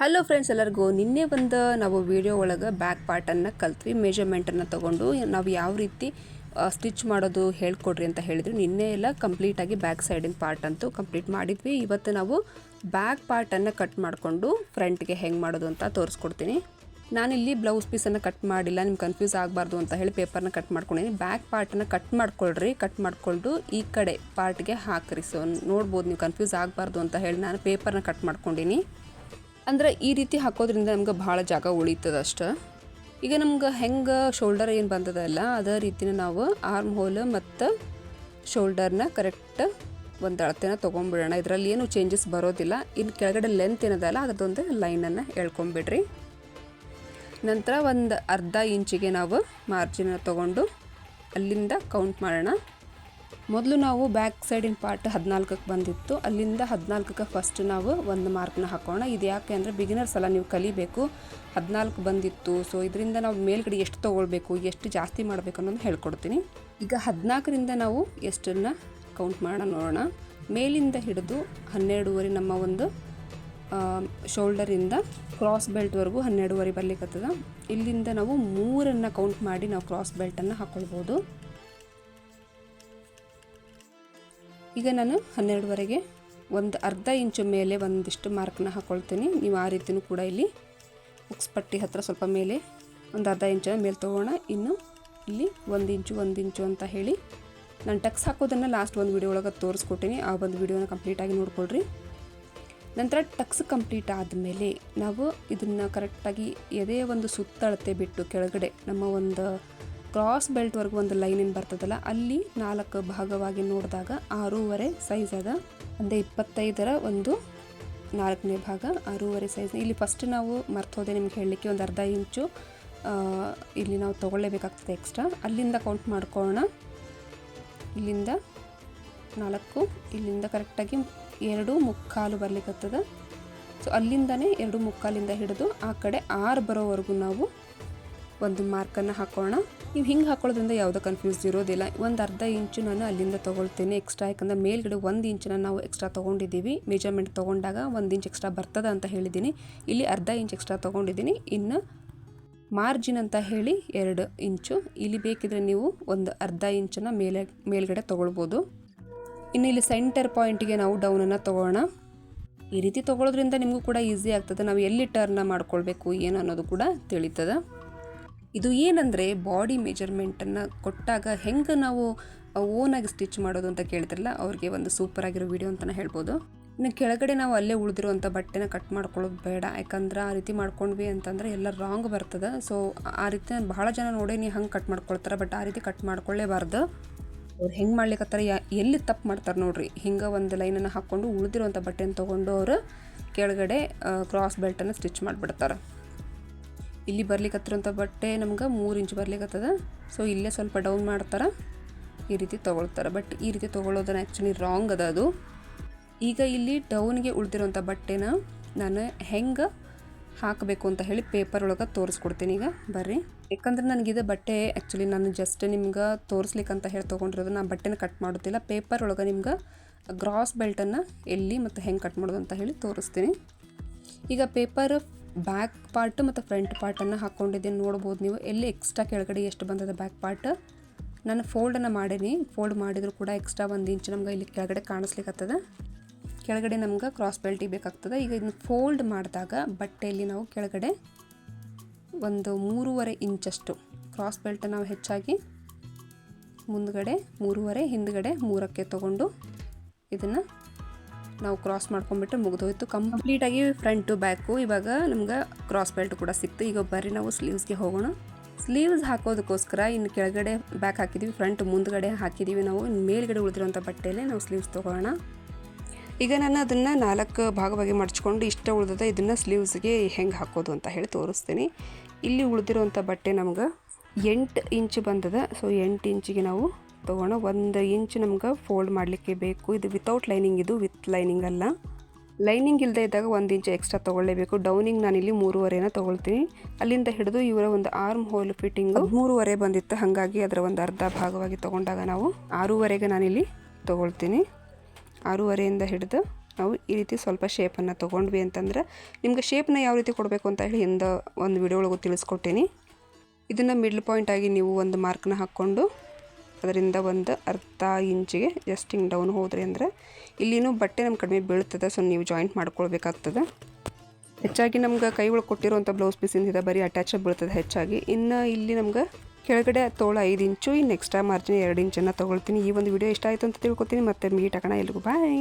Hello friends ಎಲ್ಲರಿಗೂ ನಿನ್ನೆ ಒಂದು ನಾವು ವಿಡಿಯೋ ಒಳಗೆ ಬ್ಯಾಕ್ ಪಾರ್ಟನ್ನು ಕಲ್ತ್ವಿ ಮೆಜರ್ಮೆಂಟನ್ನು ತೊಗೊಂಡು. ನಾವು ಯಾವ ರೀತಿ ಸ್ಟಿಚ್ ಮಾಡೋದು ಹೇಳ್ಕೊಡ್ರಿ ಅಂತ ಹೇಳಿದ್ರು ನಿನ್ನೆ ಎಲ್ಲ ಕಂಪ್ಲೀಟಾಗಿ ಬ್ಯಾಕ್ ಸೈಡಿನ ಪಾರ್ಟ್ ಅಂತೂ ಕಂಪ್ಲೀಟ್ ಮಾಡಿದ್ವಿ. ಇವತ್ತು ನಾವು ಬ್ಯಾಕ್ ಪಾರ್ಟನ್ನು ಕಟ್ ಮಾಡಿಕೊಂಡು ಫ್ರಂಟ್ಗೆ ಹೆಂಗೆ ಮಾಡೋದು ಅಂತ ತೋರಿಸ್ಕೊಡ್ತೀನಿ. ನಾನಿಲ್ಲಿ ಬ್ಲೌಸ್ ಪೀಸನ್ನು ಕಟ್ ಮಾಡಿಲ್ಲ, ನಿಮ್ಗೆ ಕನ್ಫ್ಯೂಸ್ ಆಗಬಾರ್ದು ಅಂತ ಹೇಳಿ ಪೇಪರ್ನ ಕಟ್ ಮಾಡ್ಕೊಂಡಿದ್ದೀನಿ ಬ್ಯಾಕ್ ಪಾರ್ಟನ್ನು ಕಟ್ ಮಾಡ್ಕೊಳ್ರಿ ಕಟ್ ಮಾಡಿಕೊಂಡು ಈ ಕಡೆ ಪಾರ್ಟ್ಗೆ ಹಾಕ್ರಿ. ಸೊ ನೋಡ್ಬೋದು ನೀವು ಕನ್ಫ್ಯೂಸ್ ಆಗಬಾರ್ದು ಅಂತ ಹೇಳಿ ನಾನು ಪೇಪರ್ನ ಕಟ್ ಮಾಡ್ಕೊಂಡಿನಿ. ಅಂದ್ರೆ ಈ ರೀತಿ ಹಾಕೋದ್ರಿಂದ ನಮ್ಗೆ ಭಾಳ ಜಾಗ ಉಳಿತದ ಅಷ್ಟ. ಈಗ ನಮ್ಗೆ ಹೆಂಗೆ ಶೋಲ್ಡರ್ ಏನು ಬಂದದಲ್ಲ ಅದೇ ರೀತಿನ ನಾವು ಆರ್ಮ್ ಹೋಲ್ ಮತ್ತು ಶೋಲ್ಡರ್ನ ಕರೆಕ್ಟ್ ಒಂದು ಅಳತೆನ ತೊಗೊಂಡ್ಬಿಡೋಣ ಇದರಲ್ಲಿ ಏನು ಚೇಂಜಸ್ ಬರೋದಿಲ್ಲ. ಇನ್ನು ಕೆಳಗಡೆ ಲೆಂತ್ ಏನದಲ್ಲ ಅದೊಂದು ಲೈನನ್ನು ಎಳ್ಕೊಂಬಿಡ್ರಿ ನಂತರ ಒಂದು ಅರ್ಧ ಇಂಚಿಗೆ ನಾವು ಮಾರ್ಜಿನ ತೊಗೊಂಡು ಅಲ್ಲಿಂದ ಕೌಂಟ್ ಮಾಡೋಣ. ಮೊದಲು ನಾವು ಬ್ಯಾಕ್ ಸೈಡಿನ ಪಾರ್ಟ್ ಹದಿನಾಲ್ಕಕ್ಕೆ ಬಂದಿತ್ತು. ಅಲ್ಲಿಂದ ಹದಿನಾಲ್ಕಕ್ಕೆ ಫಸ್ಟ್ ನಾವು ಒಂದು ಮಾರ್ಕ್ನ ಹಾಕೋಣ. ಇದು ಯಾಕೆ ಅಂದರೆ ಬಿಗಿನರ್ಸ್ ಎಲ್ಲ ನೀವು ಕಲಿಬೇಕು. ಹದಿನಾಲ್ಕು ಬಂದಿತ್ತು. ಸೊ ಇದರಿಂದ ನಾವು ಮೇಲ್ಗಡೆ ಎಷ್ಟು ತೊಗೊಳ್ಬೇಕು, ಎಷ್ಟು ಜಾಸ್ತಿ ಮಾಡಬೇಕು ಅನ್ನೋದು ಹೇಳ್ಕೊಡ್ತೀನಿ. ಈಗ ಹದಿನಾಲ್ಕರಿಂದ ನಾವು ಎಷ್ಟನ್ನು ಕೌಂಟ್ ಮಾಡೋಣ, ನೋಡೋಣ. ಮೇಲಿಂದ ಹಿಡಿದು ಹನ್ನೆರಡೂವರೆ ನಮ್ಮ ಒಂದು ಶೋಲ್ಡರಿಂದ ಕ್ರಾಸ್ ಬೆಲ್ಟ್ವರೆಗೂ ಹನ್ನೆರಡುವರೆ ಬರ್ಲಿಕ್ಕತ್ತದ ಇಲ್ಲಿಂದ ನಾವು ಮೂರನ್ನು ಕೌಂಟ್ ಮಾಡಿ ನಾವು ಕ್ರಾಸ್ ಬೆಲ್ಟನ್ನು ಹಾಕ್ಕೊಳ್ಬೋದು ಈಗ ನಾನು ಹನ್ನೆರಡುವರೆಗೆ ಒಂದು ಅರ್ಧ ಇಂಚು ಮೇಲೆ ಒಂದಿಷ್ಟು ಮಾರ್ಕ್ನ ಹಾಕ್ಕೊಳ್ತೀನಿ ನೀವು ಆ ರೀತಿಯೂ ಕೂಡ ಇಲ್ಲಿ ಉಕ್ಸ್ ಪಟ್ಟಿ ಹತ್ತಿರ ಸ್ವಲ್ಪ ಮೇಲೆ ಒಂದು ಅರ್ಧ ಇಂಚಿನ ಮೇಲೆ ತೊಗೋಣ. ಇನ್ನು ಇಲ್ಲಿ ಒಂದು ಇಂಚು ಒಂದು ಇಂಚು ಅಂತ ಹೇಳಿ ನಾನು ಟಕ್ಸ್ ಹಾಕೋದನ್ನು ಲಾಸ್ಟ್ ಒಂದು ವಿಡಿಯೋ ಒಳಗೆ ತೋರಿಸ್ಕೊಟ್ಟಿನಿ ಆ ಒಂದು ವಿಡಿಯೋನ ಕಂಪ್ಲೀಟಾಗಿ ನೋಡ್ಕೊಳ್ರಿ. ನಂತರ ಟಕ್ಸ್ ಕಂಪ್ಲೀಟ್ ಆದಮೇಲೆ ನಾವು ಇದನ್ನು ಕರೆಕ್ಟಾಗಿ ಎದೇ ಒಂದು ಸುತ್ತಳತೆ ಬಿಟ್ಟು ಕೆಳಗಡೆ ನಮ್ಮ ಒಂದು ಕ್ರಾಸ್ ಬೆಲ್ಟ್ವರೆಗೂ ಒಂದು ಲೈನ್ ಏನು ಬರ್ತದಲ್ಲ, ಅಲ್ಲಿ ನಾಲ್ಕು ಭಾಗವಾಗಿ ನೋಡಿದಾಗ ಆರೂವರೆ ಸೈಜ್ ಅದ. ಅಂದರೆ ಇಪ್ಪತ್ತೈದರ ಒಂದು ನಾಲ್ಕನೇ ಭಾಗ ಆರೂವರೆ ಸೈಜ್ ಇಲ್ಲಿ ಫಸ್ಟ್ ನಾವು ಮರ್ತೋದೆ ನಿಮ್ಗೆ ಹೇಳಲಿಕ್ಕೆ ಒಂದು ಅರ್ಧ ಇಂಚು ಇಲ್ಲಿ ನಾವು ತೊಗೊಳ್ಳೇಬೇಕಾಗ್ತದೆ ಎಕ್ಸ್ಟ್ರಾ ಅಲ್ಲಿಂದ ಕೌಂಟ್ ಮಾಡ್ಕೊಳ್ಳೋಣ ಇಲ್ಲಿಂದ ನಾಲ್ಕು, ಇಲ್ಲಿಂದ ಕರೆಕ್ಟಾಗಿ ಎರಡು ಮುಕ್ಕಾಲು ಬರಲಿಕ್ಕತ್ತದ ಸೊ ಅಲ್ಲಿಂದನೇ ಎರಡು ಮುಕ್ಕಾಲಿಂದ ಹಿಡಿದು ಆ ಕಡೆ ಆರು ಬರೋವರೆಗೂ ನಾವು ಒಂದು ಮಾರ್ಕನ್ನು ಹಾಕೋಣ. ನೀವು ಹಿಂಗೆ ಹಾಕೊಳ್ಳೋದ್ರಿಂದ ಯಾವುದೋ ಕನ್ಫ್ಯೂಸ್ ಇರೋದಿಲ್ಲ. ಒಂದು ಅರ್ಧ ಇಂಚು ನಾನು ಅಲ್ಲಿಂದ ತೊಗೊಳ್ತೇನೆ ಎಕ್ಸ್ಟ್ರಾ ಯಾಕಂದರೆ ಮೇಲ್ಗಡೆ ಒಂದು ಇಂಚನ್ನು ನಾವು ಎಕ್ಸ್ಟ್ರಾ ತೊಗೊಂಡಿದ್ದೀವಿ. ಮೆಜರ್ಮೆಂಟ್ ತೊಗೊಂಡಾಗ ಒಂದು ಇಂಚ್ ಎಕ್ಸ್ಟ್ರಾ ಬರ್ತದ ಅಂತ ಹೇಳಿದ್ದೀನಿ. ಇಲ್ಲಿ ಅರ್ಧ ಇಂಚ್ ಎಕ್ಸ್ಟ್ರಾ ತೊಗೊಂಡಿದ್ದೀನಿ. ಇನ್ನು ಮಾರ್ಜಿನ್ ಅಂತ ಹೇಳಿ ಎರಡು ಇಂಚು. ಇಲ್ಲಿ ಬೇಕಿದ್ರೆ ನೀವು ಒಂದು ಅರ್ಧ ಇಂಚನ್ನ ಮೇಲೆ, ಮೇಲ್ಗಡೆ ತೊಗೊಳ್ಬೋದು. ಇನ್ನು ಇಲ್ಲಿ ಸೆಂಟರ್ ಪಾಯಿಂಟಿಗೆ ನಾವು ಡೌನನ್ನು ತೊಗೊಳ್ಳೋಣ ಈ ರೀತಿ ತೊಗೊಳೋದ್ರಿಂದ ನಿಮಗೂ ಕೂಡ ಈಸಿ ಆಗ್ತದೆ. ನಾವು ಎಲ್ಲಿ ಟರ್ನ ಮಾಡ್ಕೊಳ್ಬೇಕು, ಏನು ಅನ್ನೋದು ಕೂಡ ತಿಳಿತದೆ. ಇದು ಏನಂದರೆ ಬಾಡಿ ಮೆಜರ್ಮೆಂಟನ್ನು ಕೊಟ್ಟಾಗ ಹೆಂಗೆ ನಾವು ಓನಾಗಿ ಸ್ಟಿಚ್ ಮಾಡೋದು ಅಂತ ಕೇಳ್ತಿರಲ್ಲ ಅವ್ರಿಗೆ ಒಂದು ಸೂಪರ್ ಆಗಿರೋ ವಿಡಿಯೋ ಅಂತಲೇ ಹೇಳ್ಬೋದು. ಇನ್ನು ಕೆಳಗಡೆ ನಾವು ಅಲ್ಲೇ ಉಳಿದಿರುವಂಥ ಬಟ್ಟೆನ ಕಟ್ ಮಾಡ್ಕೊಳ್ಳೋದು ಬೇಡ, ಯಾಕಂದ್ರೆ ಆ ರೀತಿ ಮಾಡ್ಕೊಂಡ್ವಿ ಅಂತಂದರೆ ಎಲ್ಲ ರಾಂಗ್ ಬರ್ತದೆ. ಸೊ ಆ ರೀತಿ ಬಹಳ ಜನ ನೋಡಿ ನೀವು ಹಂಗೆ ಕಟ್ ಮಾಡ್ಕೊಳ್ತಾರೆ ಬಟ್ ಆ ರೀತಿ ಕಟ್ ಮಾಡ್ಕೊಳ್ಳೇಬಾರ್ದು. ಅವ್ರು ಹೆಂಗೆ ಮಾಡ್ಲಿಕ್ಕೆ ಯಾ, ಎಲ್ಲಿ ತಪ್ಪು ಮಾಡ್ತಾರೆ ನೋಡ್ರಿ. ಹಿಂಗೆ ಒಂದು ಲೈನನ್ನು ಹಾಕ್ಕೊಂಡು ಉಳಿದಿರುವಂಥ ಬಟ್ಟೆನ ತೊಗೊಂಡು ಅವರು ಕೆಳಗಡೆ ಕ್ರಾಸ್ ಬೆಲ್ಟನ್ನು ಸ್ಟಿಚ್ ಮಾಡಿಬಿಡ್ತಾರೆ. ಇಲ್ಲಿ ಬರ್ಲಿಕ್ಕತ್ತಿರೋಂಥ ಬಟ್ಟೆ ನಮ್ಗೆ ಮೂರು ಇಂಚ್ ಬರ್ಲಿಕ್ಕತ್ತದ ಸೊ ಇಲ್ಲೇ ಸ್ವಲ್ಪ ಡೌನ್ ಮಾಡ್ತಾರೆ. ಈ ರೀತಿ ತೊಗೊಳ್ತಾರೆ. ಬಟ್ ಈ ರೀತಿ ತೊಗೊಳ್ಳೋದನ್ನ ಆ್ಯಕ್ಚುಲಿ ರಾಂಗ್ ಅದ ಅದು. ಈಗ ಇಲ್ಲಿ ಡೌನ್ಗೆ ಉಳಿದಿರೋಂಥ ಬಟ್ಟೆನ ನಾನು ಹೆಂಗೆ ಹಾಕಬೇಕು ಅಂತ ಹೇಳಿ ಪೇಪರ್ ಒಳಗೆ ತೋರಿಸ್ಕೊಡ್ತೀನಿ ಈಗ. ಬರ್ರಿ. ಯಾಕಂದ್ರೆ ನನಗಿದೆ ಬಟ್ಟೆ ಆ್ಯಕ್ಚುಲಿ ನಾನು ಜಸ್ಟ್ ನಿಮ್ಗೆ ತೋರಿಸ್ಲಿಕ್ಕೆ ಅಂತ ಹೇಳಿ ತೊಗೊಂಡಿರೋದು. ನಾನು ಬಟ್ಟೆನ ಕಟ್ ಮಾಡೋದಿಲ್ಲ ಪೇಪರ್ ಒಳಗೆ ನಿಮ್ಗೆ ಗ್ರಾಸ್ ಬೆಲ್ಟನ್ನು ಎಲ್ಲಿ ಮತ್ತು ಹೆಂಗೆ ಕಟ್ ಮಾಡೋದು ಅಂತ ಹೇಳಿ ತೋರಿಸ್ತೀನಿ. ಈಗ ಪೇಪರ್ ಬ್ಯಾಕ್ ಪಾರ್ಟ್ ಮತ್ತು ಫ್ರಂಟ್ ಪಾರ್ಟನ್ನು ಹಾಕ್ಕೊಂಡಿದ್ದೀನಿ ನೋಡ್ಬೋದು ನೀವು ಎಲ್ಲಿ ಎಕ್ಸ್ಟ್ರಾ ಕೆಳಗಡೆ ಎಷ್ಟು ಬಂದದ ಬ್ಯಾಕ್ ಪಾರ್ಟ್ ನಾನು ಫೋಲ್ಡನ್ನು ಮಾಡೀನಿ. ಫೋಲ್ಡ್ ಮಾಡಿದರೂ ಕೂಡ ಎಕ್ಸ್ಟ್ರಾ ಒಂದು ಇಂಚ್ ನಮ್ಗೆ ಇಲ್ಲಿ ಕೆಳಗಡೆ ಕಾಣಿಸ್ಲಿಕ್ಕತ್ತದ ಕೆಳಗಡೆ ನಮ್ಗೆ ಕ್ರಾಸ್ ಬೆಲ್ಟಿ ಬೇಕಾಗ್ತದೆ. ಈಗ ಇದನ್ನ ಫೋಲ್ಡ್ ಮಾಡಿದಾಗ ಬಟ್ಟೆಯಲ್ಲಿ ನಾವು ಕೆಳಗಡೆ ಒಂದು ಮೂರುವರೆ ಇಂಚಷ್ಟು ಕ್ರಾಸ್ ಬೆಲ್ಟ್ ನಾವು ಹೆಚ್ಚಾಗಿ ಮುಂದ್ಗಡೆ ಮೂರುವರೆ, ಹಿಂದ್ಗಡೆ ಮೂರಕ್ಕೆ ತಗೊಂಡು ಇದನ್ನು ನಾವು ಕ್ರಾಸ್ ಮಾಡ್ಕೊಂಡ್ಬಿಟ್ಟು ಮುಗಿದೋಯ್ತು. ಕಂಪ್ಲೀಟಾಗಿ ಫ್ರಂಟು ಬ್ಯಾಕು ಇವಾಗ ನಮ್ಗೆ ಕ್ರಾಸ್ ಬೆಲ್ಟ್ ಕೂಡ ಸಿಕ್ತು. ಈಗ ಬರ್ರಿ ನಾವು ಸ್ಲೀವ್ಸ್ಗೆ ಹೋಗೋಣ. ಸ್ಲೀವ್ಸ್ ಹಾಕೋದಕ್ಕೋಸ್ಕರ ಇನ್ನು ಕೆಳಗಡೆ ಬ್ಯಾಕ್ ಹಾಕಿದ್ದೀವಿ ಫ್ರಂಟ್ ಮುಂದ್ಗಡೆ ಹಾಕಿದ್ದೀವಿ ನಾವು. ಮೇಲ್ಗಡೆ ಉಳಿದಿರೋಂಥ ಬಟ್ಟೆಯಲ್ಲೇ ನಾವು ಸ್ಲೀವ್ಸ್ ತೊಗೊಳ್ಳೋಣ. ಈಗ ನಾನು ಅದನ್ನು ನಾಲ್ಕು ಭಾಗವಾಗಿ ಮಡಚ್ಕೊಂಡು ಇಷ್ಟ ಉಳಿದದ ಇದನ್ನು ಸ್ಲೀವ್ಸ್ಗೆ ಹೆಂಗೆ ಹಾಕೋದು ಅಂತ ಹೇಳಿ ತೋರಿಸ್ತೀನಿ. ಇಲ್ಲಿ ಉಳಿದಿರೋಂಥ ಬಟ್ಟೆ ನಮ್ಗೆ ಎಂಟು ಇಂಚ್ ಬಂದದ. ಸೊ ಎಂಟು ಇಂಚಿಗೆ ನಾವು ತೊಗೋಣ. ಒಂದು ಇಂಚ್ ನಮ್ಗೆ ಫೋಲ್ಡ್ ಮಾಡಲಿಕ್ಕೆ ಬೇಕು. ಇದು ವಿತೌಟ್ ಲೈನಿಂಗ್ ಇದು ವಿತ್ ಲೈನಿಂಗ್ ಅಲ್ಲ. ಲೈನಿಂಗ್ ಇಲ್ಲದೆ ಇದ್ದಾಗ ಒಂದು ಇಂಚ್ ಎಕ್ಸ್ಟ್ರಾ ತೊಗೊಳ್ಳೇಬೇಕು. ಡೌನಿಂಗ್ ನಾನಿಲ್ಲಿ ಮೂರುವರೆನ ತೊಗೊಳ್ತೀನಿ. ಅಲ್ಲಿಂದ ಹಿಡಿದು ಇವರ ಒಂದು ಆರ್ಮ್ ಹೋಲ್ ಫಿಟ್ಟಿಂಗು ಮೂರುವರೆ ಬಂದಿತ್ತು. ಹಾಗಾಗಿ ಅದರ ಒಂದು ಅರ್ಧ ಭಾಗವಾಗಿ ತೊಗೊಂಡಾಗ ನಾವು ಆರೂವರೆಗೆ ನಾನಿಲ್ಲಿ ತೊಗೊಳ್ತೀನಿ. ಆರೂವರೆಯಿಂದ ಹಿಡಿದು ನಾವು ಈ ರೀತಿ ಸ್ವಲ್ಪ ಶೇಪನ್ನು ತೊಗೊಂಡ್ವಿ ಅಂತಂದ್ರೆ ನಿಮ್ಗೆ ಶೇಪ್ನ ಯಾವ ರೀತಿ ಕೊಡಬೇಕು ಅಂತ ಹೇಳಿ ಹಿಂದ ಒಂದು ವಿಡಿಯೋ ಒಳಗೂ ತಿಳಿಸ್ಕೊಟ್ಟೀನಿ. ಇದನ್ನು ಮಿಡ್ಲ್ ಪಾಯಿಂಟ್ ಆಗಿ ನೀವು ಒಂದು ಮಾರ್ಕ್ನ ಹಾಕ್ಕೊಂಡು ಅದರಿಂದ ಒಂದು ಅರ್ಧ ಇಂಚಿಗೆ ಜಸ್ಟ್ ಹಿಂಗೆ ಡೌನ್ ಹೋದ್ರಿ ಅಂದ್ರೆ ಇಲ್ಲಿನೂ ಬಟ್ಟೆ ನಮ್ಮ ಕಡಿಮೆ ಬೀಳ್ತದೆ. ಸೊ ನೀವು ಜಾಯಿಂಟ್ ಮಾಡ್ಕೊಳ್ಬೇಕಾಗ್ತದೆ. ಹೆಚ್ಚಾಗಿ ನಮ್ಗೆ ಕೈ ಒಳಗೆ ಕೊಟ್ಟಿರುವಂಥ ಬ್ಲೌಸ್ ಪೀಸಿಂದ ಇದೆ ಬರೀ ಅಟ್ಯಾಚ್ ಬೀಳ್ತದೆ ಹೆಚ್ಚಾಗಿ. ಇನ್ನು ಇಲ್ಲಿ ನಮ್ಗೆ ಕೆಳಗಡೆ ತೋಳ ಐದು ಇಂಚು ಇನ್ನು ಎಕ್ಸ್ಟ್ರಾ ಮಾರ್ಜಿನ್ ಎರಡು ಇಂಚನ್ನು ತೊಗೊಳ್ತೀನಿ. ಈ ಒಂದು ವಿಡಿಯೋ ಇಷ್ಟ ಆಯಿತು ಅಂತ ತಿಳ್ಕೊತೀನಿ. ಮತ್ತೆ ಮೀಟ್ ಹಾಕೋಣ ಎಲ್ರಿಗೂ. ಬಾಯ್